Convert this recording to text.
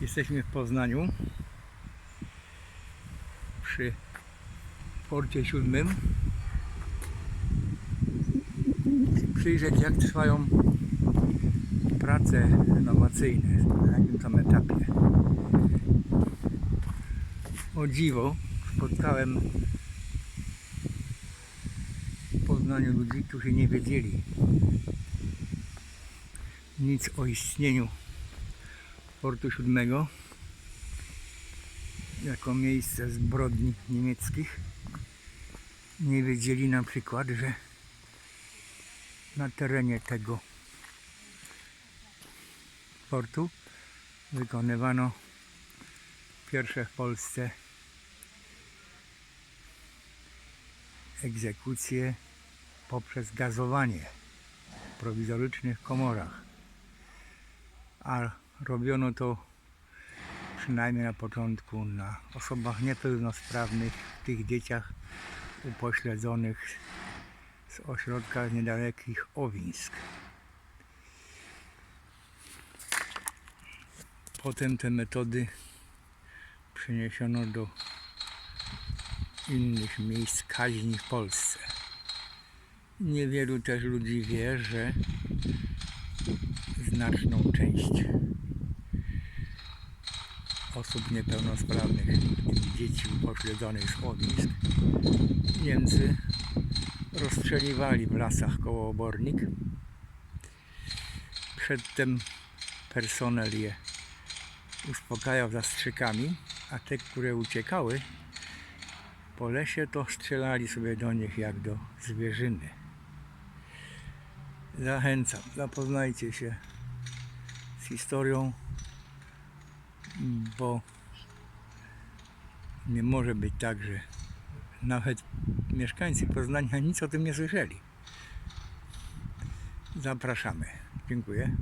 Jesteśmy w Poznaniu przy porcie siódmym. Przyjrzeć jak trwają prace renowacyjne, na jakim tam etapie. O dziwo spotkałem w Poznaniu ludzi, którzy nie wiedzieli nic o istnieniu portu siódmego jako miejsce zbrodni niemieckich. Nie wiedzieli na przykład, że na terenie tego portu wykonywano pierwsze w Polsce egzekucje poprzez gazowanie w prowizorycznych komorach. A robiono to przynajmniej na początku na osobach niepełnosprawnych, tych dzieciach upośledzonych z ośrodka niedalekich Owińsk. Potem te metody przeniesiono do innych miejsc kaźni w Polsce. Niewielu też ludzi wie, że znaczną część osób niepełnosprawnych, dzieci upośledzonych Owińsk, Niemcy rozstrzeliwali w lasach koło Obornik. Przedtem personel je uspokajał zastrzykami, a te, które uciekały po lesie, to strzelali sobie do nich jak do zwierzyny. Zachęcam, zapoznajcie się z historią, bo nie może być tak, że nawet mieszkańcy Poznania nic o tym nie słyszeli. Zapraszamy. Dziękuję.